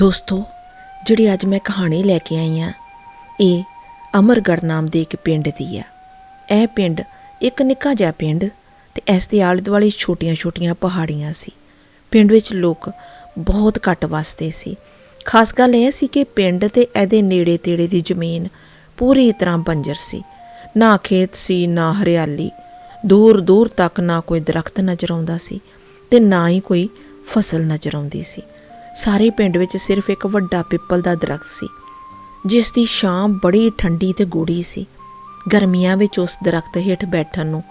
ਦੋਸਤੋ, ਜਿਹੜੀ ਅੱਜ ਮੈਂ ਕਹਾਣੀ ਲੈ ਕੇ ਆਈ ਆ, ਇਹ ਅਮਰਗੜ੍ਹ ਨਾਮ ਦੇ ਇੱਕ ਪਿੰਡ ਦੀ ਆ। ਇਹ ਪਿੰਡ ਇੱਕ ਨਿੱਕਾ ਜਿਹਾ ਪਿੰਡ ਤੇ ਇਸ ਦੇ ਆਲੇ ਦੁਆਲੇ ਛੋਟੀਆਂ-ਛੋਟੀਆਂ ਪਹਾੜੀਆਂ ਸੀ। ਪਿੰਡ ਵਿੱਚ ਲੋਕ ਬਹੁਤ ਘੱਟ ਵਸਦੇ ਸੀ। ਖਾਸ ਗੱਲ ਇਹ ਸੀ ਕਿ ਪਿੰਡ ਤੇ ਇਹਦੇ ਨੇੜੇ-ਤੇੜੇ ਦੀ ਜ਼ਮੀਨ ਪੂਰੀ ਤਰ੍ਹਾਂ ਬੰਜਰ ਸੀ। ਨਾ ਖੇਤ ਸੀ, ਨਾ ਹਰਿਆਲੀ। ਦੂਰ-ਦੂਰ ਤੱਕ ਨਾ ਕੋਈ ਦਰਖਤ ਨਜ਼ਰ ਆਉਂਦਾ ਸੀ ਤੇ ਨਾ ਹੀ ਕੋਈ ਫਸਲ ਨਜ਼ਰ ਆਉਂਦੀ ਸੀ। ਸਾਰੇ ਪਿੰਡ ਵਿੱਚ ਸਿਰਫ ਇੱਕ ਵੱਡਾ ਪਿੱਪਲ ਦਾ ਦਰਖਤ ਸੀ, ਜਿਸ ਦੀ ਛਾਂ ਬੜੀ ਠੰਡੀ ਤੇ ਗੂੜੀ ਸੀ। ਗਰਮੀਆਂ ਵਿੱਚ ਉਸ ਦਰਖਤ ਹੇਠ ਬੈਠਣ ਨੂੰ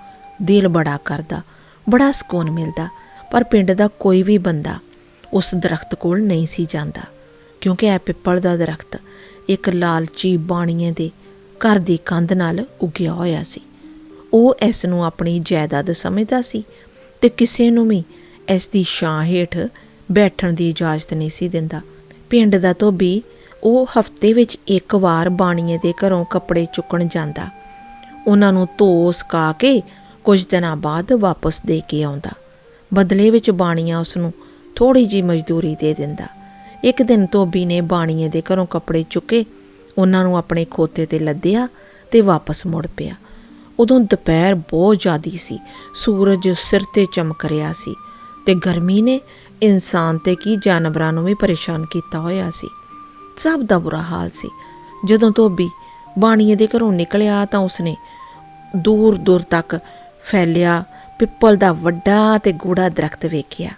ਦਿਲ ਬੜਾ ਕਰਦਾ, ਬੜਾ ਸਕੂਨ ਮਿਲਦਾ, ਪਰ ਪਿੰਡ ਦਾ ਕੋਈ ਵੀ ਬੰਦਾ ਉਸ ਦਰਖਤ ਕੋਲ ਨਹੀਂ ਸੀ ਜਾਂਦਾ, ਕਿਉਂਕਿ ਇਹ ਪਿੱਪਲ ਦਾ ਦਰਖਤ ਇੱਕ ਲਾਲਚੀ ਬਾਣੀਏ ਦੇ ਘਰ ਦੀ ਕੰਧ ਨਾਲ ਉੱਗਿਆ ਹੋਇਆ ਸੀ। ਉਹ ਇਸ ਨੂੰ ਆਪਣੀ ਜਾਇਦਾਦ ਸਮਝਦਾ ਸੀ ਤੇ ਕਿਸੇ ਨੂੰ ਵੀ ਇਸ ਦੀ ਛਾਂ ਹੇਠ ਬੈਠਣ ਦੀ ਇਜਾਜ਼ਤ ਨਹੀਂ ਸੀ ਦਿੰਦਾ। ਪਿੰਡ ਦਾ ਧੋਬੀ ਉਹ ਹਫ਼ਤੇ ਵਿੱਚ ਇੱਕ ਵਾਰ ਬਾਣੀਏ ਦੇ ਘਰੋਂ ਕੱਪੜੇ ਚੁੱਕਣ ਜਾਂਦਾ। ਉਹਨਾਂ ਨੂੰ ਧੋ ਸਕਾ ਕੇ ਕੁਝ ਦਿਨਾਂ ਬਾਅਦ ਵਾਪਸ ਦੇ ਕੇ ਆਉਂਦਾ। ਬਦਲੇ ਵਿੱਚ ਬਾਣੀਆ ਉਸ ਨੂੰ ਥੋੜੀ ਜੀ ਮਜ਼ਦੂਰੀ ਦੇ ਦਿੰਦਾ। ਇੱਕ ਦਿਨ ਧੋਬੀ ਨੇ ਬਾਣੀਏ ਦੇ ਘਰੋਂ ਕੱਪੜੇ ਚੁੱਕੇ, ਉਹਨਾਂ ਨੂੰ ਆਪਣੇ ਖੋਤੇ ਤੇ ਲੱਦਿਆ ਤੇ ਵਾਪਸ ਮੁੜ ਪਿਆ। ਉਦੋਂ ਦੁਪਹਿਰ ਬਹੁਤ ਜ਼ਿਆਦੀ ਸੀ। ਸੂਰਜ ਸਿਰ ਤੇ ਚਮਕ ਰਿਹਾ ਸੀ ਤੇ ਗਰਮੀ ਨੇ ਇਨਸਾਨ ਤੇ ਕੀ ਜਾਨਵਰਾਂ ਨੂੰ ਵੀ ਪਰੇਸ਼ਾਨ ਕੀਤਾ ਹੋਇਆ ਸੀ। ਸਭ ਦਾ ਬੁਰਾ ਹਾਲ ਸੀ। ਜਦੋਂ ਧੋਬੀ ਬਾਣੀਏ ਦੇ ਘਰੋਂ ਨਿਕਲਿਆ ਤਾਂ ਉਸਨੇ ਦੂਰ ਦੂਰ ਤੱਕ ਫੈਲਿਆ, ਪਿੱਪਲ ਦਾ ਵੱਡਾ ਤੇ ਗੂੜਾ ਦਰਖਤ ਵੇਖਿਆ।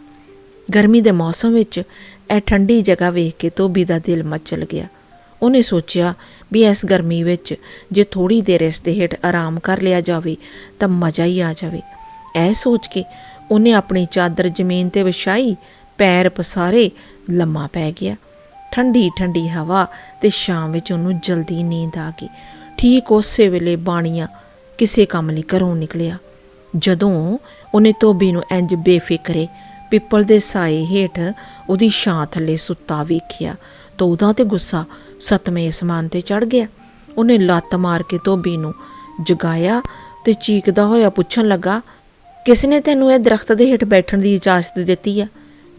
ਗਰਮੀ ਦੇ ਮੌਸਮ ਵਿੱਚ ਇਹ ਠੰਡੀ ਜਗ੍ਹਾ ਵੇਖ ਕੇ ਧੋਬੀ ਦਾ ਦਿਲ ਮਚਲ ਗਿਆ। ਉਹਨੇ ਸੋਚਿਆ ਵੀ ਇਸ ਗਰਮੀ ਵਿੱਚ ਜੇ ਥੋੜੀ ਦੇਰ ਇਸ ਦੇ ਹੇਠ ਆਰਾਮ ਕਰ ਲਿਆ ਜਾਵੇ ਤਾਂ ਮਜ਼ਾ ਹੀ ਆ ਜਾਵੇ। ਇਹ ਸੋਚ ਕੇ ਉਹਨੇ ਆਪਣੀ ਚਾਦਰ ਜ਼ਮੀਨ ਤੇ ਵਿਛਾਈ, ਪੈਰ ਪਸਾਰੇ, ਲੰਮਾ ਪੈ ਗਿਆ। ਠੰਡੀ ਠੰਡੀ ਹਵਾ ਤੇ ਸ਼ਾਮ ਵਿੱਚ ਉਹਨੂੰ ਜਲਦੀ ਨੀਂਦ ਆ ਗਈ। ਠੀਕ ਉਸੇ ਵੇਲੇ ਬਾਣੀਆਂ ਕਿਸੇ ਕੰਮ ਲਈ ਘਰੋਂ ਨਿਕਲਿਆ। ਜਦੋਂ ਉਹਨੇ ਧੋਬੀ ਨੂੰ ਇੰਜ ਬੇਫਿਕਰੇ, ਪਿੱਪਲ ਦੇ ਸਾਏ ਹੇਠ ਉਹਦੀ ਛਾਂ ਥੱਲੇ ਸੁੱਤਾ ਵੇਖਿਆ ਤਾਂ ਉਹਦਾ ਤੇ ਗੁੱਸਾ ਸਤਵੇਂ ਅਸਮਾਨ ਤੇ ਚੜ ਗਿਆ। ਉਹਨੇ ਲੱਤ ਮਾਰ ਕੇ ਧੋਬੀ ਨੂੰ ਜਗਾਇਆ ਤੇ ਚੀਕਦਾ ਹੋਇਆ ਪੁੱਛਣ ਲੱਗਾ ਕਿਸ ਨੇ ਤੈਨੂੰ ਇਹ ਦਰਖਤ ਦੇ ਹੇਠ ਬੈਠਣ ਦੀ ਇਜਾਜ਼ਤ ਦਿੱਤੀ ਆ?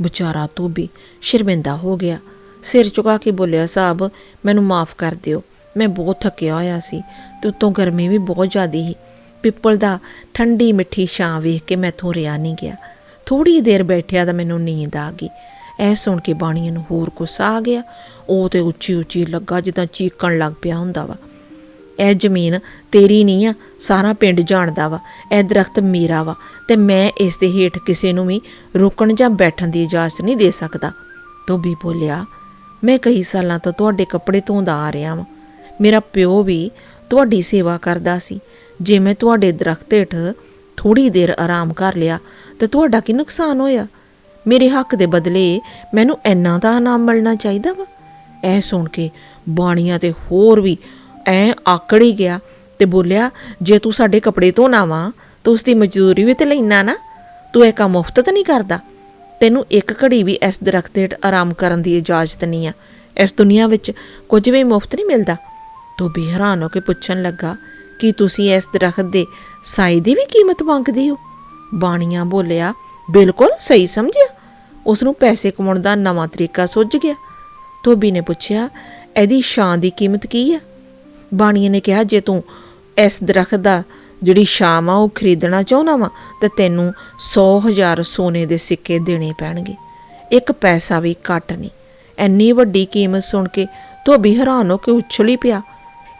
ਵਿਚਾਰਾ ਧੋਬੀ ਸ਼ਰਮਿੰਦਾ ਹੋ ਗਿਆ। ਸਿਰ ਚੁਕਾ ਕੇ ਬੋਲਿਆ ਸਾਹਿਬ ਮੈਨੂੰ ਮਾਫ ਕਰ ਦਿਓ। ਮੈਂ ਬਹੁਤ ਥੱਕਿਆ ਹੋਇਆ ਸੀ। ਤੇ ਉਤੋਂ ਗਰਮੀ ਵੀ ਬਹੁਤ ਜ਼ਿਆਦੀ ਸੀ। ਪਿੱਪਲ ਦਾ ਠੰਡੀ ਮਿੱਠੀ ਛਾਂ ਵੇਖ ਕੇ ਮੈਂ ਮੈਥੋਂ ਰਿਆ ਨਹੀਂ ਗਿਆ। ਥੋੜੀ ਦੇਰ ਬੈਠਿਆ ਤਾਂ ਮੈਨੂੰ ਨੀਂਦ ਆ ਗਈ। ਇਹ ਸੁਣ ਕੇ ਬਾਣੀਏ ਨੂੰ ਹੋਰ ਗੁੱਸਾ ਆ ਗਿਆ। ਉਹ ਤੇ ਉੱਚੀ ਉੱਚੀ ਲੱਗਾ ਜਿੱਦਾਂ ਚੀਕਣ ਲੱਗ ਪਿਆ ਹੁੰਦਾ ਵਾ। ਇਹ ਜ਼ਮੀਨ ਤੇਰੀ ਨਹੀਂ ਆ, ਸਾਰਾ ਪਿੰਡ ਜਾਣਦਾ ਵਾ, ਇਹ ਦਰਖਤ ਮੇਰਾ ਵਾ ਤੇ ਮੈਂ ਇਸ ਦੇ ਹੇਠ ਕਿਸੇ ਨੂੰ ਵੀ ਰੁਕਣ ਜਾਂ ਬੈਠਣ ਦੀ ਇਜਾਜ਼ਤ ਨਹੀਂ ਦੇ ਸਕਦਾ। ਧੋਬੀ ਬੋਲਿਆ, ਮੈਂ ਕਈ ਸਾਲਾਂ ਤੋਂ ਤੁਹਾਡੇ ਕੱਪੜੇ ਧੋਂਦਾ ਆ ਰਿਹਾ ਵਾਂ। ਮੇਰਾ ਪਿਓ ਵੀ ਤੁਹਾਡੀ ਸੇਵਾ ਕਰਦਾ ਸੀ। ਜੇ ਮੈਂ ਤੁਹਾਡੇ ਦਰਖਤ ਹੇਠ ਥੋੜੀ ਦੇਰ ਆਰਾਮ ਕਰ ਲਿਆ, ਤੇ ਤੁਹਾਡਾ ਕੀ ਨੁਕਸਾਨ ਹੋਇਆ? ਮੇਰੇ ਹੱਕ ਦੇ ਬਦਲੇ ਮੈਨੂੰ ਇੰਨਾ ਦਾ ਇਨਾਮ ਮਿਲਣਾ ਚਾਹੀਦਾ ਵਾ? ਇਹ ਸੁਣ ਕੇ ਬਾਣੀਆਂ ਤੇ ਹੋਰ ਵੀ ਐ ਆਕੜ ਹੀ ਗਿਆ ਤੇ ਬੋਲਿਆ, ਜੇ ਤੂੰ ਸਾਡੇ ਕੱਪੜੇ ਧੋਣਾ ਵਾ ਤਾਂ ਉਸ ਦੀ ਮਜ਼ਦੂਰੀ ਵੀ ਤੇ ਲੈਣਾ ਨਾ। ਤੂੰ ਇਹ ਕੰਮ ਮੁਫਤ ਤਾਂ ਨਹੀਂ ਕਰਦਾ। ਤੈਨੂੰ ਇੱਕ ਘੜੀ ਵੀ ਇਸ ਦਰਖਤ ਹੇਠ ਆਰਾਮ ਕਰਨ ਦੀ ਇਜਾਜ਼ਤ ਨਹੀਂ ਆ। ਇਸ ਦੁਨੀਆ ਵਿੱਚ ਕੁਝ ਵੀ ਮੁਫਤ ਨਹੀਂ ਮਿਲਦਾ। ਤੂੰ ਵੀ ਹੈਰਾਨ ਹੋ ਕੇ ਪੁੱਛਣ ਲੱਗਾ, ਕਿ ਤੁਸੀਂ ਇਸ ਦਰਖਤ ਦੇ ਸਾਈ ਦੀ ਵੀ ਕੀਮਤ ਮੰਗਦੇ ਹੋ? ਬਾਣੀਆਂ ਬੋਲਿਆ, ਬਿਲਕੁਲ ਸਹੀ ਸਮਝਿਆ। ਉਸ ਨੂੰ ਪੈਸੇ ਕਮਾਉਣ ਦਾ ਨਵਾਂ ਤਰੀਕਾ ਸੁੱਝ ਗਿਆ। ਧੋਬੀ ਨੇ ਪੁੱਛਿਆ, ਇਹਦੀ ਛਾਂ ਦੀ ਕੀਮਤ ਕੀ ਆ? ਬਾਣੀਏ ਨੇ ਕਿਹਾ, ਜੇ ਤੂੰ ਇਸ ਦਰਖਤ ਦਾ ਜਿਹੜੀ ਛਾਂ ਆ ਉਹ ਖਰੀਦਣਾ ਚਾਹੁੰਦਾ ਵਾ, ਤਾਂ ਤੈਨੂੰ 100000 ਸੋਨੇ ਦੇ ਸਿੱਕੇ ਦੇਣੇ ਪੈਣਗੇ। ਇੱਕ ਪੈਸਾ ਵੀ ਘੱਟ ਨਹੀਂ। ਐਨੀ ਵੱਡੀ ਕੀਮਤ ਸੁਣ ਕੇ ਧੋਬੀ ਹੈਰਾਨ ਹੋ ਕੇ ਉਛਲੀ ਪਿਆ।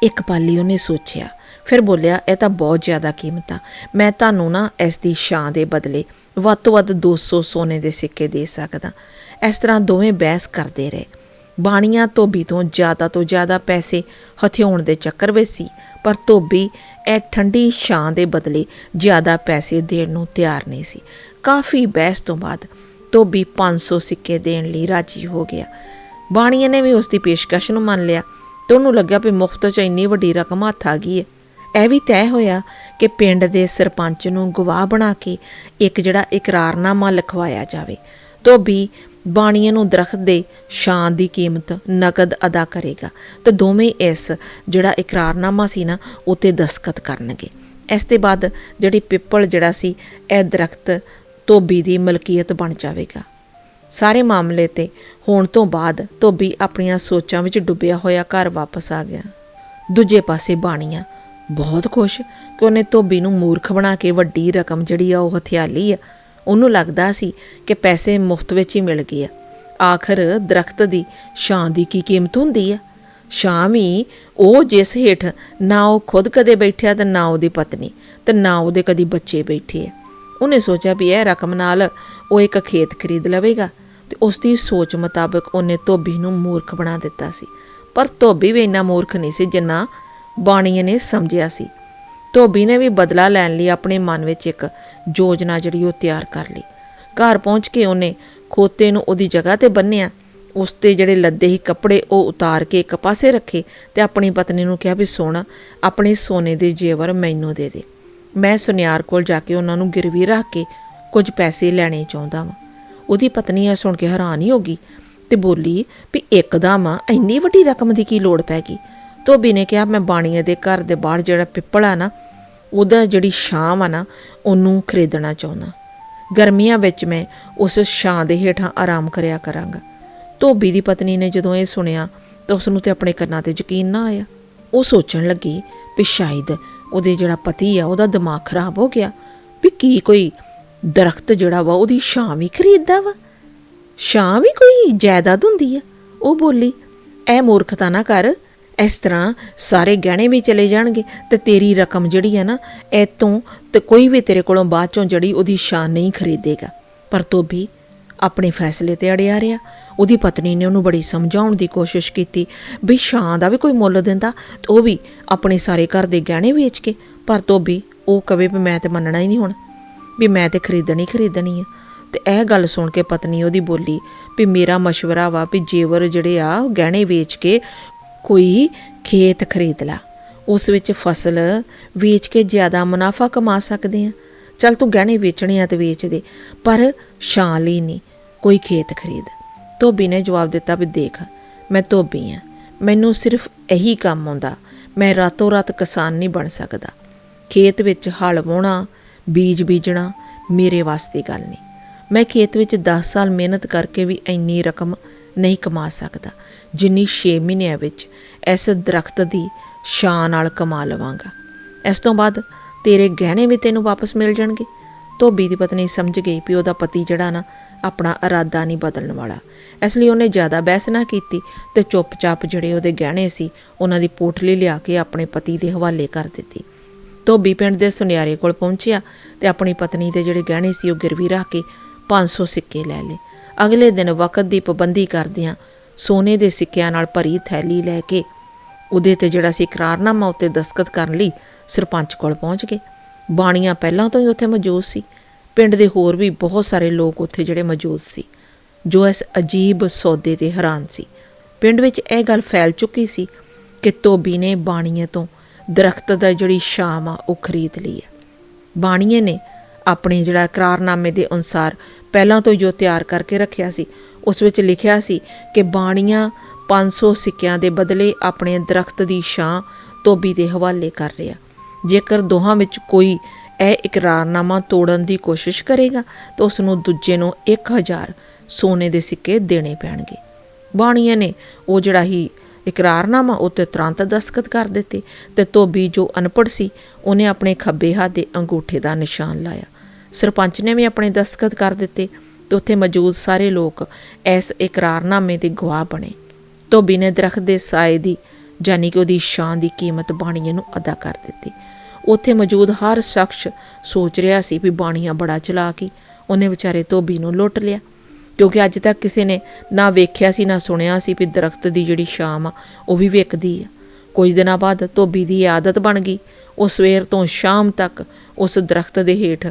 ਇੱਕ ਪਾਲੀ ਉਹਨੇ ਸੋਚਿਆ, ਫਿਰ ਬੋਲਿਆ, ਇਹ ਤਾਂ ਬਹੁਤ ਜ਼ਿਆਦਾ ਕੀਮਤ ਆ। ਮੈਂ ਤੁਹਾਨੂੰ ਨਾ ਇਸ ਦੀ ਛਾਂ ਦੇ ਬਦਲੇ ਵੱਧ ਤੋਂ ਵੱਧ 200 ਸੋਨੇ ਦੇ ਸਿੱਕੇ ਦੇ ਸਕਦਾ। ਇਸ ਤਰ੍ਹਾਂ ਦੋਵੇਂ ਬਹਿਸ ਕਰਦੇ ਰਹੇ। ਬਾਣੀਆਂ ਧੋਬੀ ਤੋਂ ਜ਼ਿਆਦਾ ਤੋਂ ਜ਼ਿਆਦਾ ਪੈਸੇ ਹਥਿਆਉਣ ਦੇ ਚੱਕਰ ਵਿੱਚ ਸੀ, ਪਰ ਧੋਬੀ ਇਹ ਠੰਡੀ ਛਾਂ ਦੇ ਬਦਲੇ ਜ਼ਿਆਦਾ ਪੈਸੇ ਦੇਣ ਨੂੰ ਤਿਆਰ ਨਹੀਂ ਸੀ। ਕਾਫੀ ਬਹਿਸ ਤੋਂ ਬਾਅਦ ਧੋਬੀ 500 ਸਿੱਕੇ ਦੇਣ ਲਈ ਰਾਜੀ ਹੋ ਗਿਆ। ਬਾਣੀਏ ਨੇ ਵੀ ਉਸ ਦੀ ਪੇਸ਼ਕਸ਼ ਨੂੰ ਮੰਨ ਲਿਆ ਤੇ ਉਹਨੂੰ ਲੱਗਿਆ ਵੀ ਮੁਫਤ 'ਚ ਇੰਨੀ ਵੱਡੀ ਰਕਮ ਹੱਥ ਆ ਗਈ ਹੈ ਇਹ ਵੀ ਤੈਅ ਹੋਇਆ ਕਿ ਪਿੰਡ ਦੇ ਸਰਪੰਚ ਨੂੰ ਗਵਾਹ ਬਣਾ ਕੇ ਇੱਕ ਜਿਹੜਾ ਇਕਰਾਰਨਾਮਾ ਲਿਖਵਾਇਆ ਜਾਵੇ। ਧੋਬੀ ਬਾਣੀਆਂ ਨੂੰ ਦਰਖਤ ਦੇ ਸ਼ਾਨ ਦੀ ਕੀਮਤ ਨਕਦ ਅਦਾ ਕਰੇਗਾ। ਤੇ ਦੋਵੇਂ ਇਸ ਜਿਹੜਾ ਇਕਰਾਰਨਾਮਾ ਸੀ ਨਾ ਉਤੇ ਦਸਖਤ ਕਰਨਗੇ। ਇਸ ਦੇ ਬਾਅਦ ਜਿਹੜੀ ਪਿੱਪਲ ਜਿਹੜਾ ਸੀ, ਇਹ ਦਰਖਤ ਧੋਬੀ ਦੀ ਮਲਕੀਅਤ ਬਣ ਜਾਵੇਗਾ। ਸਾਰੇ ਮਾਮਲੇ ਤੇ ਹੋਣ ਤੋਂ ਬਾਅਦ ਧੋਬੀ ਆਪਣੀਆਂ ਸੋਚਾਂ ਵਿੱਚ ਡੁੱਬਿਆ ਹੋਇਆ ਘਰ ਵਾਪਸ ਆ ਗਿਆ। ਦੂਜੇ ਪਾਸੇ ਬਾਣੀਆਂ ਬਹੁਤ ਖੁਸ਼ ਕਿ ਉਹਨੇ ਧੋਬੀ ਨੂੰ ਮੂਰਖ ਬਣਾ ਕੇ ਵੱਡੀ ਰਕਮ ਜਿਹੜੀ ਆ ਉਹ ਹਥਿਆਲੀ ਆ ਉਹਨੂੰ ਲੱਗਦਾ ਸੀ ਕਿ ਪੈਸੇ ਮੁਫਤ ਵਿੱਚ ਹੀ ਮਿਲ ਗਏ ਆ। ਆਖਰ ਦਰਖਤ ਦੀ ਛਾਂ ਦੀ ਕੀ ਕੀਮਤ ਹੁੰਦੀ ਆ? ਛਾਂ ਵੀ ਉਹ ਜਿਸ ਹੇਠ ਨਾ ਉਹ ਖੁਦ ਕਦੇ ਬੈਠਿਆ ਤੇ ਨਾ ਉਹਦੀ ਪਤਨੀ ਤੇ ਨਾ ਉਹਦੇ ਕਦੀ ਬੱਚੇ ਬੈਠੇ ਆ। ਉਹਨੇ ਸੋਚਿਆ ਵੀ ਇਹ ਰਕਮ ਨਾਲ ਉਹ ਇੱਕ ਖੇਤ ਖਰੀਦ ਲਵੇਗਾ ਤੇ ਉਸ ਦੀ ਸੋਚ ਮੁਤਾਬਕ ਉਹਨੇ ਧੋਬੀ ਨੂੰ ਮੂਰਖ ਬਣਾ ਦਿੱਤਾ ਸੀ। ਪਰ ਧੋਬੀ ਵੀ ਇੰਨਾ ਮੂਰਖ ਨਹੀਂ ਸੀ ਜਿੰਨਾ ਬਾਣੀਏ ਨੇ ਸਮਝਿਆ ਸੀ। ਧੋਬੀ ਨੇ ਵੀ ਬਦਲਾ ਲੈਣ ਲਈ ਆਪਣੇ ਮਨ ਵਿੱਚ ਇੱਕ ਯੋਜਨਾ ਜਿਹੜੀ ਉਹ ਤਿਆਰ ਕਰ ਲਈ। ਘਰ ਪਹੁੰਚ ਕੇ ਉਹਨੇ ਖੋਤੇ ਨੂੰ ਉਹਦੀ ਜਗ੍ਹਾ ਤੇ ਬੰਨਿਆ। ਉਸ ਤੇ ਜਿਹੜੇ ਲੱਦੇ ਹੀ ਕੱਪੜੇ ਉਹ ਉਤਾਰ ਕੇ ਇੱਕ ਪਾਸੇ ਰੱਖੇ ਤੇ ਆਪਣੀ ਪਤਨੀ ਨੂੰ ਕਿਹਾ ਵੀ, ਸੁਣ, ਆਪਣੇ ਸੋਨੇ ਦੇ ਜੇਵਰ ਮੈਨੂੰ ਦੇ ਦੇ। ਮੈਂ ਸੁਨਿਆਰ ਕੋਲ ਜਾ ਕੇ ਉਹਨਾਂ ਨੂੰ ਗਿਰਵੀ ਰੱਖ ਕੇ ਕੁਝ ਪੈਸੇ ਲੈਣੇ ਚਾਹੁੰਦਾ ਵਾਂ। ਉਹਦੀ ਪਤਨੀ ਇਹ ਸੁਣ ਕੇ ਹੈਰਾਨ ਹੀ ਹੋ ਗਈ ਤੇ ਬੋਲੀ ਵੀ ਇੱਕਦਮ ਇੰਨੀ ਵੱਡੀ ਰਕਮ ਦੀ ਕੀ ਲੋੜ ਪੈ ਗਈ? ਧੋਬੀ ਨੇ ਕਿਹਾ, ਮੈਂ ਬਾਣੀਏ ਦੇ ਘਰ ਦੇ ਬਾਹਰ ਜਿਹੜਾ ਪਿੱਪਲ ਆ ਨਾ ਉਹਦਾ ਜਿਹੜੀ ਛਾਂ ਆ ਨਾ, ਉਹਨੂੰ ਖਰੀਦਣਾ ਚਾਹੁੰਦਾ। ਗਰਮੀਆਂ ਵਿੱਚ ਮੈਂ ਉਸ ਛਾਂ ਦੇ ਹੇਠਾਂ ਆਰਾਮ ਕਰਿਆ ਕਰਾਂਗਾ। ਧੋਬੀ ਦੀ ਪਤਨੀ ਨੇ ਜਦੋਂ ਇਹ ਸੁਣਿਆ, ਤਾਂ ਉਸ ਨੂੰ ਤੇ ਆਪਣੇ ਕੰਨਾਂ ਤੇ ਯਕੀਨ ਨਾ ਆਇਆ। ਉਹ ਸੋਚਣ ਲੱਗੀ ਵੀ ਸ਼ਾਇਦ ਉਹਦੇ ਜਿਹੜਾ ਪਤੀ ਆ, ਉਹਦਾ ਦਿਮਾਗ ਖਰਾਬ ਹੋ ਗਿਆ। ਵੀ ਕੀ ਕੋਈ ਦਰਖਤ ਜਿਹੜਾ ਵਾ, ਉਹਦੀ ਛਾਂ ਵੀ ਖਰੀਦਦਾ ਵਾ? ਛਾਂ ਵੀ ਕੋਈ ਜਾਇਦਾਦ ਹੁੰਦੀ ਆ? ਉਹ ਬੋਲੀ, ਐ ਮੂਰਖਤਾ ਨਾ ਕਰ ਇਸ ਤਰ੍ਹਾਂ ਸਾਰੇ ਗਹਿਣੇ ਵੀ ਚਲੇ ਜਾਣਗੇ ਤੇ ਤੇਰੀ ਰਕਮ ਜਿਹੜੀ ਹੈ ਨਾ ਐਤੋਂ ਤੇ ਕੋਈ ਵੀ ਤੇਰੇ ਕੋਲੋਂ ਬਾਅਦ ਚੋਂ ਜਿਹੜੀ ਉਹਦੀ ਸ਼ਾਨ ਨਹੀਂ ਖਰੀਦੇਗਾ। ਪਰ ਤੋ ਵੀ ਆਪਣੇ ਫੈਸਲੇ ਤੇ ਅੜਿਆ ਰਿਹਾ। ਉਹਦੀ ਪਤਨੀ ਨੇ ਉਹਨੂੰ ਬੜੀ ਸਮਝਾਉਣ ਦੀ ਕੋਸ਼ਿਸ਼ ਕੀਤੀ ਵੀ ਸ਼ਾਂ ਦਾ ਵੀ ਕੋਈ ਮੁੱਲ ਦਿੰਦਾ ਉਹ ਵੀ ਆਪਣੇ ਸਾਰੇ ਘਰ ਦੇ ਗਹਿਣੇ ਵੇਚ ਕੇ, ਪਰ ਤੋ ਵੀ ਉਹ ਕਵੇ ਵੀ ਮੈਂ ਤੇ ਮੰਨਣਾ ਹੀ ਨਹੀਂ ਹੁਣ, ਵੀ ਮੈਂ ਤੇ ਖਰੀਦਣੀ ਖਰੀਦਣੀ ਆ। ਤੇ ਇਹ ਗੱਲ ਸੁਣ ਕੇ ਪਤਨੀ ਉਹਦੀ ਬੋਲੀ ਵੀ ਮੇਰਾ مشਵਰਾ ਵਾ ਵੀ ਜੇਵਰ ਜਿਹੜੇ ਆ, ਗਹਿਣੇ ਵੇਚ ਕੇ ਕੋਈ ਖੇਤ ਖਰੀਦ ਲਾ। ਉਸ ਵਿੱਚ ਫਸਲ ਵੇਚ ਕੇ ਜ਼ਿਆਦਾ ਮੁਨਾਫਾ ਕਮਾ ਸਕਦੇ ਆ। ਚੱਲ ਤੂੰ ਗਹਿਣੇ ਵੇਚਣੇ ਆ ਤੇ ਵੇਚ ਦੇ, ਪਰ ਛਾਂ ਹੀ ਨਹੀਂ, ਕੋਈ ਖੇਤ ਖਰੀਦ। ਧੋਬੀ ਨੇ ਜਵਾਬ ਦਿੱਤਾ ਵੀ ਦੇਖ, ਮੈਂ ਧੋਬੀ ਆ। ਮੈਨੂੰ ਸਿਰਫ ਇਹੀ ਕੰਮ ਆਉਂਦਾ, ਮੈਂ ਰਾਤੋਂ ਰਾਤ ਕਿਸਾਨ ਨਹੀਂ ਬਣ ਸਕਦਾ। ਖੇਤ ਵਿੱਚ ਹਲ ਵਾਹੁਣਾ ਬੀਜ ਬੀਜਣਾ, ਮੇਰੇ ਵਾਸਤੇ ਗੱਲ ਨਹੀਂ। ਮੈਂ ਖੇਤ ਵਿੱਚ 10 ਸਾਲ ਮਿਹਨਤ ਕਰਕੇ ਵੀ ਇੰਨੀ ਰਕਮ ਨਹੀਂ ਕਮਾ ਸਕਦਾ। ਜਿੰਨੀ 6 ਮਹੀਨਿਆਂ ਵਿੱਚ ਇਸ ਦਰਖਤ ਦੀ ਛਾਂ ਨਾਲ ਕਮਾ ਲਵਾਂਗਾ। ਇਸ ਤੋਂ ਬਾਅਦ ਤੇਰੇ ਗਹਿਣੇ ਵੀ ਤੈਨੂੰ ਵਾਪਸ ਮਿਲ ਜਾਣਗੇ। ਧੋਬੀ ਦੀ ਪਤਨੀ ਸਮਝ ਗਈ ਵੀ ਉਹਦਾ ਪਤੀ ਜਿਹੜਾ ਨਾ ਆਪਣਾ ਇਰਾਦਾ ਨਹੀਂ ਬਦਲਣ ਵਾਲਾ। ਇਸ ਲਈ ਉਹਨੇ ਜ਼ਿਆਦਾ ਬਹਿਸ ਨਾ ਕੀਤੀ ਤੇ ਚੁੱਪਚਾਪ ਜਿਹੜੇ ਉਹਦੇ ਗਹਿਣੇ ਸੀ, ਉਹਨਾਂ ਦੀ ਪੋਟਲੀ ਲਿਆ ਕੇ ਆਪਣੇ ਪਤੀ ਦੇ ਹਵਾਲੇ ਕਰ ਦਿੱਤੀ। ਧੋਬੀ ਪਿੰਡ ਦੇ ਸੁਨਿਆਰੇ ਕੋਲ ਪਹੁੰਚਿਆ ਤੇ ਆਪਣੀ ਪਤਨੀ ਦੇ ਜਿਹੜੇ ਗਹਿਣੇ ਸੀ ਉਹ ਗਿਰਵੀ ਰੱਖ ਕੇ 500 ਸਿੱਕੇ ਲੈ ਲਏ। ਅਗਲੇ ਦਿਨ ਵਕਤ ਦੀ ਪਾਬੰਦੀ ਕਰਦਿਆਂ ਸੋਨੇ ਦੇ ਸਿੱਕਿਆਂ ਨਾਲ ਭਰੀ ਥੈਲੀ ਲੈ ਕੇ ਉਹਦੇ ਤੇ ਜਿਹੜਾ ਸੀ ਇਕਰਾਰਨਾਮਾ ਉੱਤੇ ਦਸਤਖਤ ਕਰਨ ਲਈ ਸਰਪੰਚ ਕੋਲ ਪਹੁੰਚ ਗਏ। ਬਾਣੀਆਂ ਪਹਿਲਾਂ ਤੋਂ ਹੀ ਉੱਥੇ ਮੌਜੂਦ ਸੀ। ਪਿੰਡ ਦੇ ਹੋਰ ਵੀ ਬਹੁਤ ਸਾਰੇ ਲੋਕ ਉੱਥੇ ਜਿਹੜੇ ਮੌਜੂਦ ਸੀ। ਜੋ ਇਸ ਅਜੀਬ ਸੌਦੇ ਤੇ ਹੈਰਾਨ ਸੀ। ਪਿੰਡ ਵਿੱਚ ਇਹ ਗੱਲ ਫੈਲ ਚੁੱਕੀ ਸੀ ਕਿ ਧੋਬੀ ਨੇ ਬਾਣੀਏ ਤੋਂ ਦਰਖਤ ਦਾ ਜਿਹੜੀ ਸ਼ਾਮ ਆ ਉਹ ਖਰੀਦ ਲਈ ਹੈ। ਬਾਣੀਏ ਨੇ ਆਪਣੇ ਜਿਹੜਾ ਇਕਰਾਰਨਾਮੇ ਦੇ ਅਨੁਸਾਰ ਪਹਿਲਾਂ ਤੋਂ ਜੋ ਤਿਆਰ ਕਰਕੇ ਰੱਖਿਆ ਸੀ ਉਸ ਵਿੱਚ ਲਿਖਿਆ ਸੀ ਕਿ ਬਾਣੀਆਂ 500 ਸਿੱਕਿਆਂ ਦੇ ਬਦਲੇ ਆਪਣੇ ਦਰਖਤ ਦੀ ਛਾਂ ਧੋਬੀ ਦੇ ਹਵਾਲੇ ਕਰ ਰਿਹਾ। ਜੇਕਰ ਦੋਹਾਂ ਵਿੱਚ ਕੋਈ ਇਹ ਇਕਰਾਰਨਾਮਾ ਤੋੜਨ ਦੀ ਕੋਸ਼ਿਸ਼ ਕਰੇਗਾ, ਤਾਂ ਉਸ ਨੂੰ ਦੂਜੇ ਨੂੰ 1000 ਸੋਨੇ ਦੇ ਸਿੱਕੇ ਦੇਣੇ ਪੈਣਗੇ। ਬਾਣੀਆਂ ਨੇ ਉਹ ਜਿਹੜਾ ਹੀ ਇਕਰਾਰਨਾਮਾ ਉੱਤੇ ਤੁਰੰਤ ਦਸਤਖਤ ਕਰ ਦਿੱਤੇ ਤੇ ਧੋਬੀ ਜੋ ਅਨਪੜ੍ਹ ਸੀ, ਉਹਨੇ ਆਪਣੇ ਖੱਬੇ ਹੱਥ ਦੇ ਅੰਗੂਠੇ ਦਾ ਨਿਸ਼ਾਨ ਲਾਇਆ। ਸਰਪੰਚ ਨੇ ਵੀ ਆਪਣੇ ਦਸਤਖਤ ਕਰ ਦਿੱਤੇ। ਤੇ ਉੱਥੇ ਮੌਜੂਦ ਸਾਰੇ ਲੋਕ ਇਸ ਇਕਰਾਰਨਾਮੇ ਦੇ ਗਵਾਹ ਬਣੇ। ਧੋਬੀ ਨੇ ਦਰਖਤ ਦੇ ਸਾਏ ਦੀ ਜਾਨੀ ਕਿ ਉਹਦੀ ਸ਼ਾਨ ਦੀ ਕੀਮਤ ਬਾਣੀਏ ਨੂੰ ਅਦਾ ਕਰ ਦਿੱਤੀ। ਉੱਥੇ ਮੌਜੂਦ ਹਰ ਸ਼ਖਸ ਸੋਚ ਰਿਹਾ ਸੀ ਵੀ ਬਾਣੀਆਂ ਬੜਾ ਚਲਾਕੀ ਉਹਨੇ ਵਿਚਾਰੇ ਧੋਬੀ ਨੂੰ ਲੁੱਟ ਲਿਆ। ਕਿਉਂਕਿ ਅੱਜ ਤੱਕ ਕਿਸੇ ਨੇ ਨਾ ਵੇਖਿਆ ਸੀ, ਨਾ ਸੁਣਿਆ ਸੀ ਵੀ ਦਰਖਤ ਦੀ ਜਿਹੜੀ ਸ਼ਾਮ ਆ, ਉਹ ਵੀ ਵਿਕਦੀ ਆ। ਕੁਝ ਦਿਨਾਂ ਬਾਅਦ ਧੋਬੀ ਦੀ ਆਦਤ ਬਣ ਗਈ। ਉਹ ਸਵੇਰ ਤੋਂ ਸ਼ਾਮ ਤੱਕ ਉਸ ਦਰਖਤ ਦੇ ਹੇਠ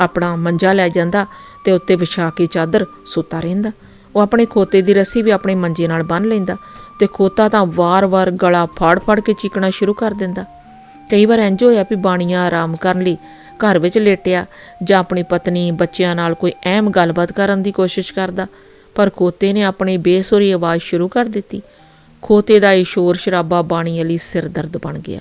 ਆਪਣਾ ਮੰਜਾ ਲੈ ਜਾਂਦਾ ਤੇ ਉੱਤੇ ਵਿਛਾ ਕੇ ਚਾਦਰ ਸੁੱਤਾ ਰਹਿੰਦਾ। ਉਹ ਆਪਣੇ ਖੋਤੇ ਦੀ ਰੱਸੀ ਵੀ ਆਪਣੇ ਮੰਜੇ ਨਾਲ ਬੰਨ੍ਹ ਲੈਂਦਾ ਤੇ ਖੋਤਾ ਤਾਂ ਵਾਰ-ਵਾਰ ਗਲਾ ਫਾੜ-ਫਾੜ ਕੇ ਚੀਕਣਾ ਸ਼ੁਰੂ ਕਰ ਦਿੰਦਾ। ਕਈ ਵਾਰ ਇੰਜ ਹੋਇਆ ਵੀ ਬਾਣੀਆਂ ਆਰਾਮ ਕਰਨ ਲਈ ਘਰ ਵਿੱਚ ਲੇਟਿਆ ਜਾਂ ਆਪਣੀ ਪਤਨੀ, ਬੱਚਿਆਂ ਨਾਲ ਕੋਈ ਅਹਿਮ ਗੱਲਬਾਤ ਕਰਨ ਦੀ ਕੋਸ਼ਿਸ਼ ਕਰਦਾ, ਪਰ ਖੋਤੇ ਨੇ ਆਪਣੀ ਬੇਸੁਰੀ ਆਵਾਜ਼ ਸ਼ੁਰੂ ਕਰ ਦਿੱਤੀ। ਖੋਤੇ ਦਾ ਇਹ ਸ਼ੋਰ ਸ਼ਰਾਬਾ ਬਾਣੀ ਲਈ ਸਿਰ ਦਰਦ ਬਣ ਗਿਆ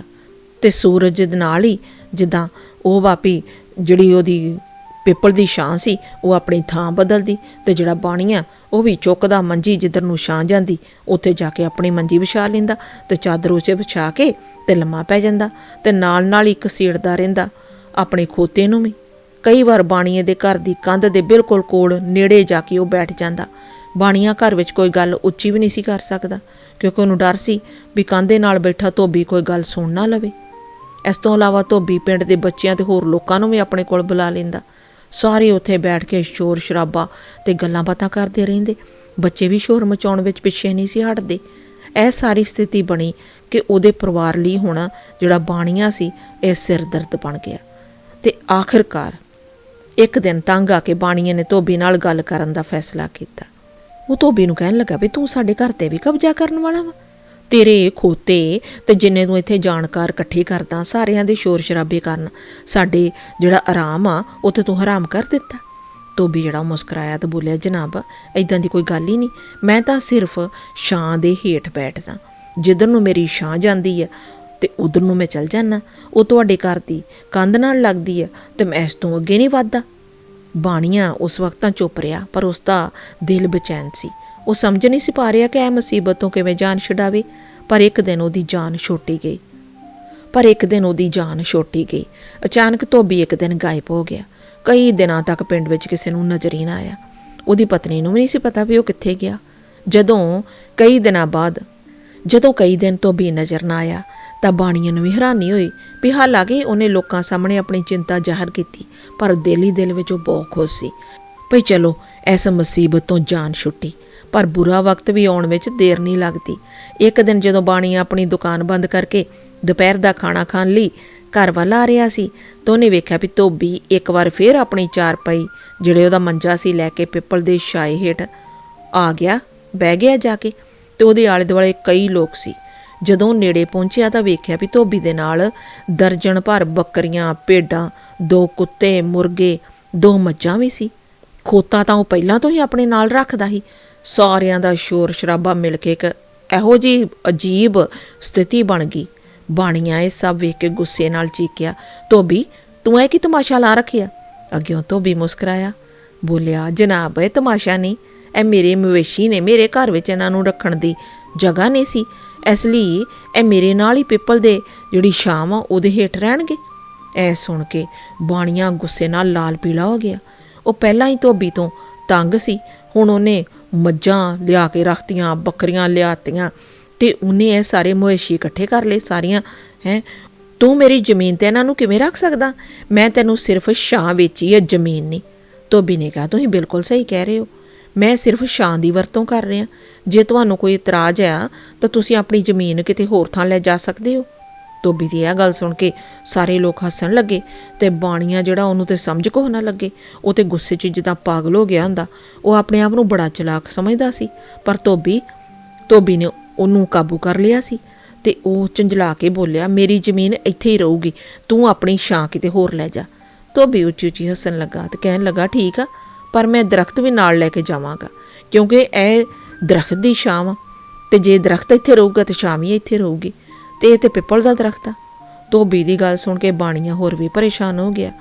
ਤੇ ਸੂਰਜ ਦੇ ਨਾਲ ਹੀ ਜਿੱਦਾਂ ਉਹ ਵਾਪੀ ਜਿਹੜੀ ਉਹਦੀ ਪਿੱਪਲ ਦੀ ਛਾਂ ਸੀ, ਉਹ ਆਪਣੀ ਥਾਂ ਬਦਲਦੀ ਤੇ ਜਿਹੜਾ ਬਾਣੀਆ, ਉਹ ਵੀ ਚੁੱਕਦਾ ਮੰਜੀ ਜਿੱਧਰ ਨੂੰ ਛਾਂ ਜਾਂਦੀ, ਉੱਥੇ ਜਾ ਕੇ ਆਪਣੀ ਮੰਜੀ ਵਿਛਾ ਲੈਂਦਾ ਤੇ ਚਾਦਰ ਉਸੇ ਵਿਛਾ ਕੇ ਤੇ ਲੰਮਾ ਪੈ ਜਾਂਦਾ ਤੇ ਨਾਲ ਨਾਲ ਹੀ ਸੀੜਦਾ ਰਹਿੰਦਾ ਆਪਣੇ ਖੋਤੇ ਨੂੰ ਵੀ। ਕਈ ਵਾਰ ਬਾਣੀਏ ਦੇ ਘਰ ਦੀ ਕੰਧ ਦੇ ਬਿਲਕੁਲ ਕੋਲ ਨੇੜੇ ਜਾ ਕੇ ਉਹ ਬੈਠ ਜਾਂਦਾ। ਬਾਣੀਆ ਘਰ ਵਿੱਚ ਕੋਈ ਗੱਲ ਉੱਚੀ ਵੀ ਨਹੀਂ ਸੀ ਕਰ ਸਕਦਾ, ਕਿਉਂਕਿ ਉਹਨੂੰ ਡਰ ਸੀ ਵੀ ਕੰਧੇ ਨਾਲ ਬੈਠਾ ਧੋਬੀ ਕੋਈ ਗੱਲ ਸੁਣ ਨਾ ਲਵੇ। ਇਸ ਤੋਂ ਇਲਾਵਾ ਧੋਬੀ ਪਿੰਡ ਦੇ ਬੱਚਿਆਂ ਤੇ ਹੋਰ ਲੋਕਾਂ ਨੂੰ ਵੀ ਆਪਣੇ ਕੋਲ ਬੁਲਾ ਲੈਂਦਾ। ਸਾਰੇ ਉੱਥੇ ਬੈਠ ਕੇ ਸ਼ੋਰ ਸ਼ਰਾਬਾ ਤੇ ਗੱਲਾਂ ਬਾਤਾਂ ਕਰਦੇ ਰਹਿੰਦੇ। ਬੱਚੇ ਵੀ ਸ਼ੋਰ ਮਚਾਉਣ ਵਿੱਚ ਪਿੱਛੇ ਨਹੀਂ ਸੀ ਹਟਦੇ। ਇਹ ਸਾਰੀ ਸਥਿਤੀ ਬਣੀ ਕਿ ਉਹਦੇ ਪਰਿਵਾਰ ਲਈ ਹੁਣ ਜਿਹੜਾ ਬਾਣੀਆਂ ਸੀ, ਇਹ ਸਿਰ ਦਰਦ ਬਣ ਗਿਆ। ਤੇ ਆਖਰਕਾਰ ਇੱਕ ਦਿਨ ਤੰਗ ਆ ਕੇ ਬਾਣੀਏ ਨੇ ਧੋਬੀ ਨਾਲ ਗੱਲ ਕਰਨ ਦਾ ਫੈਸਲਾ ਕੀਤਾ। ਉਹ ਧੋਬੀ ਨੂੰ ਕਹਿਣ ਲੱਗਾ, ਵੀ ਤੂੰ ਸਾਡੇ ਘਰ ਤੇ ਵੀ ਕਬਜ਼ਾ ਕਰਨ ਵਾਲਾ ਵਾ? ਤੇਰੇ ਖੋਤੇ ਤੇ ਜਿੰਨੇ ਤੂੰ ਇੱਥੇ ਜਾਣਕਾਰ ਇਕੱਠੇ ਕਰਦਾ, ਸਾਰਿਆਂ ਦੇ ਸ਼ੋਰ ਸ਼ਰਾਬੇ ਕਰਨ, ਸਾਡੇ ਜਿਹੜਾ ਆਰਾਮ ਆ, ਉੱਥੇ ਤੂੰ ਹਰਾਮ ਕਰ ਦਿੱਤਾ। ਧੋਬੀ ਜਿਹੜਾ ਮੁਸਕਰਾਇਆ ਤੇ ਬੋਲਿਆ, ਜਨਾਬ ਐਦਾਂ ਦੀ ਕੋਈ ਗੱਲ ਹੀ ਨਹੀਂ। ਮੈਂ ਤਾਂ ਸਿਰਫ ਛਾਂ ਦੇ ਹੇਠ ਬੈਠਦਾ। ਜਿੱਧਰ ਨੂੰ ਮੇਰੀ ਛਾਂ ਜਾਂਦੀ ਆ ਤੇ ਉਧਰ ਨੂੰ ਮੈਂ ਚੱਲ ਜਾਣਾ ਉਹ ਤੁਹਾਡੇ ਘਰ ਦੀ ਕੰਧ ਨਾਲ ਲੱਗਦੀ ਹੈ ਤੇ ਮੈਂ ਇਸ ਤੋਂ ਅੱਗੇ ਨਹੀਂ ਵੱਧਦਾ। ਬਾਣੀਆਂ ਉਸ ਵਕਤ ਤਾਂ ਚੁੱਪ ਰਿਹਾ, ਪਰ ਉਸ ਦਾ ਦਿਲ ਬੇਚੈਨ ਸੀ। ਉਹ ਸਮਝ ਨਹੀਂ ਸੀ ਪਾ ਰਿਹਾ ਕਿ ਇਹ ਮੁਸੀਬਤ ਤੋਂ ਕਿਵੇਂ ਜਾਨ ਛਡਾਵੇ, ਪਰ ਇੱਕ ਦਿਨ ਉਹਦੀ ਜਾਨ ਛੋਟੀ ਗਈ। ਪਰ ਇੱਕ ਦਿਨ ਉਹਦੀ ਜਾਨ ਛੋਟੀ ਗਈ। ਅਚਾਨਕ ਧੋਬੀ ਇੱਕ ਦਿਨ ਗਾਇਬ ਹੋ ਗਿਆ। ਕਈ ਦਿਨਾਂ ਤੱਕ ਪਿੰਡ ਵਿੱਚ ਕਿਸੇ ਨੂੰ ਨਜ਼ਰ ਹੀ ਨਾ ਆਇਆ। ਉਹਦੀ ਪਤਨੀ ਨੂੰ ਵੀ ਨਹੀਂ ਸੀ ਪਤਾ ਵੀ ਉਹ ਕਿੱਥੇ ਗਿਆ। ਜਦੋਂ ਕਈ ਦਿਨਾਂ ਬਾਅਦ, ਜਦੋਂ ਕਈ ਦਿਨ ਧੋਬੀ ਨਜ਼ਰ ਨਾ ਆਇਆ, ਤਾਂ ਬਾਣੀਆਂ ਨੂੰ ਵੀ ਹੈਰਾਨੀ ਹੋਈ ਵੀ ਹਾਲਾਂਕਿ ਉਹਨੇ ਲੋਕਾਂ ਸਾਹਮਣੇ ਆਪਣੀ ਚਿੰਤਾ ਜ਼ਾਹਰ ਕੀਤੀ, ਪਰ ਦਿਲ ਹੀ ਦਿਲ ਵਿੱਚ ਉਹ ਬਹੁਤ ਖੁਸ਼ ਸੀ। ਭਈ ਚਲੋ, ਇਸ ਮੁਸੀਬਤ ਤੋਂ ਜਾਨ ਛੁੱਟੀ। ਪਰ ਬੁਰਾ ਵਕਤ ਵੀ ਆਉਣ ਵਿੱਚ ਦੇਰ ਨਹੀਂ ਲੱਗਦੀ। ਇੱਕ ਦਿਨ ਜਦੋਂ ਬਾਣੀ ਆਪਣੀ ਦੁਕਾਨ ਬੰਦ ਕਰਕੇ ਦੁਪਹਿਰ ਦਾ ਖਾਣਾ ਖਾਣ ਲਈ ਘਰ ਵੱਲ ਆ ਰਿਹਾ ਸੀ, ਤਾਂ ਉਹਨੇ ਵੇਖਿਆ ਵੀ ਧੋਬੀ ਇੱਕ ਵਾਰ ਫੇਰ ਆਪਣੀ ਚਾਰਪਾਈ ਜਿਹੜੇ ਉਹਦਾ ਮੰਜਾ ਸੀ ਲੈ ਕੇ ਪਿੱਪਲ ਦੇ ਛਾਏ ਹੇਠ ਆ ਗਿਆ, ਬਹਿ ਗਿਆ ਜਾ ਕੇ, ਤੇ ਉਹਦੇ ਆਲੇ ਦੁਆਲੇ ਕਈ ਲੋਕ ਸੀ। ਜਦੋਂ ਉਹ ਨੇੜੇ ਪਹੁੰਚਿਆ ਤਾਂ ਵੇਖਿਆ ਵੀ ਧੋਬੀ ਦੇ ਨਾਲ ਦਰਜਨ ਭਰ ਬੱਕਰੀਆਂ, ਭੇਡਾਂ, ਦੋ ਕੁੱਤੇ, ਮੁਰਗੇ, ਦੋ ਮੱਝਾਂ ਵੀ ਸੀ। ਖੋਤਾ ਤਾਂ ਉਹ ਪਹਿਲਾਂ ਤੋਂ ਹੀ ਆਪਣੇ ਨਾਲ ਰੱਖਦਾ ਸੀ। ਸਾਰਿਆਂ ਦਾ ਸ਼ੋਰ ਸ਼ਰਾਬਾ ਮਿਲ ਕੇ ਇੱਕ ਇਹੋ ਜੀ ਅਜੀਬ ਸਥਿਤੀ ਬਣ ਗਈ। ਬਾਣੀਆਂ ਇਹ ਸਭ ਵੇਖ ਕੇ ਗੁੱਸੇ ਨਾਲ ਚੀਕਿਆ, ਧੋਬੀ, ਤੂੰ ਇਹ ਕੀ ਤਮਾਸ਼ਾ ਲਾ ਰੱਖਿਆ? ਅੱਗਿਓਂ ਧੋਬੀ ਮੁਸਕਰਾਇਆ, ਬੋਲਿਆ, ਜਨਾਬ, ਇਹ ਤਮਾਸ਼ਾ ਨਹੀਂ। ਇਹ ਮੇਰੇ ਮਵੇਸ਼ੀ ਨੇ ਮੇਰੇ ਘਰ ਵਿੱਚ ਇਹਨਾਂ ਨੂੰ ਰੱਖਣ ਦੀ ਜਗ੍ਹਾ ਨਹੀਂ ਸੀ। ਇਸ ਲਈ ਇਹ ਮੇਰੇ ਨਾਲ ਹੀ ਪਿੱਪਲ ਦੇ ਜਿਹੜੀ ਸ਼ਾਮ ਆ, ਉਹਦੇ ਹੇਠ ਰਹਿਣਗੇ। ਐ ਸੁਣ ਕੇ ਬਾਣੀਆਂ ਗੁੱਸੇ ਨਾਲ ਲਾਲ ਪੀਲਾ ਹੋ ਗਿਆ। ਉਹ ਪਹਿਲਾਂ ਹੀ ਧੋਬੀ ਤੋਂ ਤੰਗ ਸੀ। ਹੁਣ ਉਹਨੇ ਮੱਝਾਂ ਲਿਆ ਕੇ ਰੱਖਤੀਆਂ, ਬੱਕਰੀਆਂ ਲਿਆਤੀਆਂ ਤੇ ਉਹਨੇ ਇਹ ਸਾਰੇ ਮਵੇਸ਼ੀ ਇਕੱਠੇ ਕਰ ਲਏ ਸਾਰੀਆਂ, ਹੈ। ਤੂੰ ਮੇਰੀ ਜ਼ਮੀਨ ਤੇ ਇਹਨਾਂ ਨੂੰ ਕਿਵੇਂ ਰੱਖ ਸਕਦਾ? ਮੈਂ ਤੈਨੂੰ ਸਿਰਫ ਛਾਂ ਵੇਚੀ ਹੈ, ਜ਼ਮੀਨ ਨਹੀਂ। ਧੋਬੀ ਨੇ ਕਿਹਾ, ਤੁਸੀਂ ਬਿਲਕੁਲ ਸਹੀ ਕਹਿ ਰਹੇ ਹੋ। ਮੈਂ ਸਿਰਫ ਛਾਂ ਦੀ ਵਰਤੋਂ ਕਰ ਰਿਹਾ। ਜੇ ਤੁਹਾਨੂੰ ਕੋਈ ਇਤਰਾਜ਼ ਆ ਤਾਂ ਤੁਸੀਂ ਆਪਣੀ ਜ਼ਮੀਨ ਕਿਤੇ ਹੋਰ ਥਾਂ ਲੈ ਜਾ ਸਕਦੇ ਹੋ। ਧੋਬੀ ਦੀ ਇਹ ਗੱਲ ਸੁਣ ਕੇ ਸਾਰੇ ਲੋਕ ਹੱਸਣ ਲੱਗੇ ਤੇ ਬਾਣੀਆਂ ਜਿਹੜਾ ਉਹਨੂੰ ਤੇ ਸਮਝ ਕੋ ਨਾ ਲੱਗੇ। ਉਹ ਤੇ ਗੁੱਸੇ 'ਚ ਜਿੱਦਾਂ ਪਾਗਲ ਹੋ ਗਿਆ ਹੁੰਦਾ। ਉਹ ਆਪਣੇ ਆਪ ਨੂੰ ਬੜਾ ਚਲਾਕ ਸਮਝਦਾ ਸੀ। ਪਰ ਧੋਬੀ ਧੋਬੀ ਨੇ ਉਹਨੂੰ ਕਾਬੂ ਕਰ ਲਿਆ ਸੀ ਤੇ ਉਹ ਚੰਜਲਾ ਕੇ ਬੋਲਿਆ, ਮੇਰੀ ਜ਼ਮੀਨ ਇੱਥੇ ਹੀ ਰਹੂਗੀ। ਤੂੰ ਆਪਣੀ ਛਾਂ ਕਿਤੇ ਹੋਰ ਲੈ ਜਾ। ਧੋਬੀ ਉੱਚੀ ਉੱਚੀ ਹੱਸਣ ਲੱਗਾ ਤੇ ਕਹਿਣ ਲੱਗਾ, ਠੀਕ ਆ, ਪਰ ਮੈਂ ਦਰਖਤ ਵੀ ਨਾਲ ਲੈ ਕੇ ਜਾਵਾਂਗਾ। ਕਿਉਂਕਿ ਇਹ ਦਰਖਤ ਦੀ ਛਾਂ ਵਾ ਤੇ ਜੇ ਦਰਖਤ ਇੱਥੇ ਰਹੂਗਾ ਤੇ ਛਾਂ ਵੀ ਇੱਥੇ ਰਹੂਗੀ। ਤੇ ਇਹ ਤੇ ਪਿੱਪਲ ਦਾ ਦਰਖਤ ਆ। ਧੋਬੀ ਦੀ ਗੱਲ ਸੁਣ ਕੇ ਬਾਣੀਆਂ ਹੋਰ ਵੀ ਪਰੇਸ਼ਾਨ ਹੋ ਗਿਆ।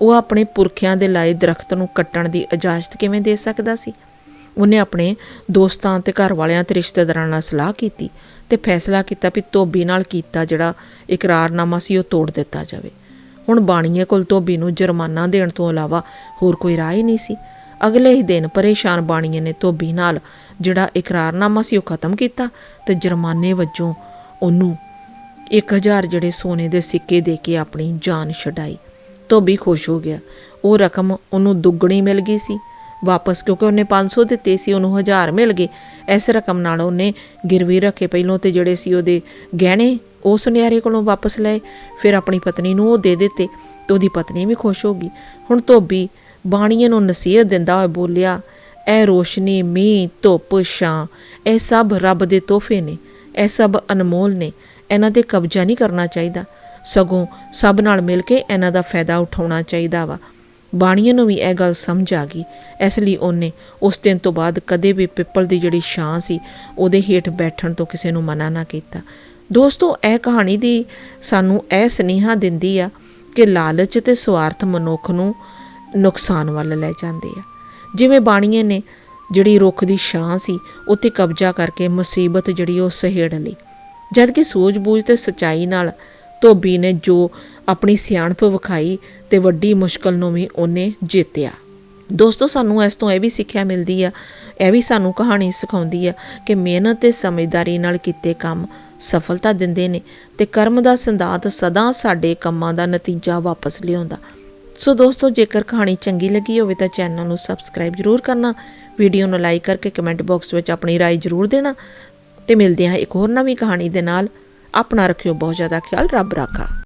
ਉਹ ਆਪਣੇ ਪੁਰਖਿਆਂ ਦੇ ਲਾਏ ਦਰਖਤ ਨੂੰ ਕੱਟਣ ਦੀ ਇਜਾਜ਼ਤ ਕਿਵੇਂ ਦੇ ਸਕਦਾ ਸੀ? ਉਹਨੇ ਆਪਣੇ ਦੋਸਤਾਂ ਤੇ ਘਰ ਵਾਲਿਆਂ ਤੇ ਰਿਸ਼ਤੇਦਾਰਾਂ ਨਾਲ ਸਲਾਹ ਕੀਤੀ ਤੇ ਫੈਸਲਾ ਕੀਤਾ ਵੀ ਧੋਬੀ ਨਾਲ ਕੀਤਾ ਜਿਹੜਾ ਇਕਰਾਰਨਾਮਾ ਸੀ ਉਹ ਤੋੜ ਦਿੱਤਾ ਜਾਵੇ। ਹੁਣ ਬਾਣੀਏ ਕੋਲ ਧੋਬੀ ਨੂੰ ਜੁਰਮਾਨਾ ਦੇਣ ਤੋਂ ਇਲਾਵਾ ਹੋਰ ਕੋਈ ਰਾਹ ਹੀ ਨਹੀਂ ਸੀ। ਅਗਲੇ ਹੀ ਦਿਨ ਪਰੇਸ਼ਾਨ ਬਾਣੀਏ ਨੇ ਧੋਬੀ ਨਾਲ ਜਿਹੜਾ ਇਕਰਾਰਨਾਮਾ ਸੀ ਉਹ ਖਤਮ ਕੀਤਾ ਤੇ ਜੁਰਮਾਨੇ ਵਜੋਂ ਉਹਨੂੰ 1000 ਜਿਹੜੇ ਸੋਨੇ ਦੇ ਸਿੱਕੇ ਦੇ ਕੇ ਆਪਣੀ ਜਾਨ ਛਡਾਈ। ਧੋਬੀ ਖੁਸ਼ ਹੋ ਗਿਆ। ਉਹ ਰਕਮ ਉਹਨੂੰ ਦੁੱਗਣੀ ਮਿਲ ਗਈ ਸੀ। ਵਾਪਸ ਕਿਉਂਕਿ ਉਹਨੇ 500 ਦਿੱਤੇ ਸੀ, ਉਹਨੂੰ 1000 ਮਿਲ ਗਏ। ਇਸ ਰਕਮ ਨਾਲ ਉਹਨੇ ਗਿਰਵੀ ਰੱਖੇ ਪਹਿਲੋਂ ਤੇ ਜਿਹੜੇ ਸੀ ਉਹਦੇ ਗਹਿਣੇ, ਉਹ ਸੁਨਿਆਰੇ ਕੋਲੋਂ ਵਾਪਸ ਲਏ। ਫਿਰ ਆਪਣੀ ਪਤਨੀ ਨੂੰ ਉਹ ਦੇ ਦਿੱਤੇ ਤੇ ਉਹਦੀ ਪਤਨੀ ਵੀ ਖੁਸ਼ ਹੋ ਗਈ। ਹੁਣ ਧੋਬੀ ਬਾਣੀਏ ਨੂੰ ਨਸੀਹਤ ਦਿੰਦਾ ਹੋਇਆ ਬੋਲਿਆ, ਇਹ ਰੋਸ਼ਨੀ, ਮੀਂਹ, ਧੁੱਪ, ਛਾਂ, ਇਹ ਸਭ ਰੱਬ ਦੇ ਤੋਹਫੇ ਨੇ। ਇਹ ਸਭ ਅਨਮੋਲ ਨੇ। ਇਹਨਾਂ ਤੇ ਕਬਜ਼ਾ ਨਹੀਂ ਕਰਨਾ ਚਾਹੀਦਾ। ਸਗੋਂ ਸਭ ਨਾਲ ਮਿਲ ਕੇ ਇਹਨਾਂ ਦਾ ਫਾਇਦਾ ਉਠਾਉਣਾ ਚਾਹੀਦਾ ਵਾ। ਬਾਣੀਏ ਨੂੰ ਵੀ ਇਹ ਗੱਲ ਸਮਝ ਆ ਗਈ। ਇਸ ਲਈ ਉਹਨੇ ਉਸ ਦਿਨ ਤੋਂ ਬਾਅਦ ਕਦੇ ਵੀ ਪਿੱਪਲ ਦੀ ਜਿਹੜੀ ਛਾਂ ਸੀ, ਉਹਦੇ ਹੇਠ ਬੈਠਣ ਤੋਂ ਕਿਸੇ ਨੂੰ ਮਨਾ ਨਾ ਕੀਤਾ। ਦੋਸਤੋ, ਇਹ ਕਹਾਣੀ ਦੀ ਸਾਨੂੰ ਇਹ ਸਨੇਹਾ ਦਿੰਦੀ ਆ ਕਿ ਲਾਲਚ ਤੇ ਸਵਾਰਥ ਮਨੁੱਖ ਨੂੰ ਨੁਕਸਾਨ ਵੱਲ ਲੈ ਜਾਂਦੇ ਆ। ਜਿਵੇਂ ਬਾਣੀਏ ਨੇ ਜਿਹੜੀ ਰੁੱਖ ਦੀ ਛਾਂ ਸੀ, ਉੱਤੇ ਕਬਜ਼ਾ ਕਰਕੇ ਮੁਸੀਬਤ ਜਿਹੜੀ ਉਹ ਸਹੇੜ ਲਈ। ਜਦ ਕਿ ਸੂਝ-ਬੂਝ ਤੇ ਸਚਾਈ ਨਾਲ ਧੋਬੀ ਨੇ ਜੋ ਆਪਣੀ ਸਿਆਣਪ ਵਿਖਾਈ ਤੇ ਵੱਡੀ ਮੁਸ਼ਕਲ ਨੂੰ ਵੀ ਉਹਨੇ ਜਿੱਤਿਆ ਦੋਸਤੋ ਸਾਨੂੰ ਇਸ ਤੋਂ ਇਹ ਵੀ ਸਿੱਖਿਆ ਮਿਲਦੀ ਆ ਇਹ ਵੀ ਸਾਨੂੰ ਕਹਾਣੀ ਸਿਖਾਉਂਦੀ ਆ ਕਿ ਮਿਹਨਤ ਤੇ ਸਮਝਦਾਰੀ ਨਾਲ ਕੀਤੇ ਕੰਮ ਸਫਲਤਾ ਦਿੰਦੇ ਨੇ ਤੇ ਕਰਮ ਦਾ ਸੰਦਾਤ ਸਦਾ ਸਾਡੇ ਕੰਮਾਂ ਦਾ ਨਤੀਜਾ ਵਾਪਸ ਲਿਆਉਂਦਾ ਸੋ ਦੋਸਤੋ ਜੇਕਰ ਕਹਾਣੀ ਚੰਗੀ ਲੱਗੀ ਹੋਵੇ ਤਾਂ ਚੈਨਲ ਨੂੰ ਸਬਸਕ੍ਰਾਈਬ ਜ਼ਰੂਰ ਕਰਨਾ ਵੀਡੀਓ ਨੂੰ ਲਾਈਕ ਕਰਕੇ ਕਮੈਂਟ ਬਾਕਸ ਵਿੱਚ ਆਪਣੀ رائے ਜ਼ਰੂਰ ਦੇਣਾ ਤੇ ਮਿਲਦੇ ਹਾਂ ਇੱਕ ਹੋਰ ਨਵੀਂ ਕਹਾਣੀ ਦੇ ਨਾਲ। ਆਪਣਾ ਰੱਖਿਓ ਬਹੁਤ ਜ਼ਿਆਦਾ ਖਿਆਲ, ਰੱਬ ਰਾਖਾ।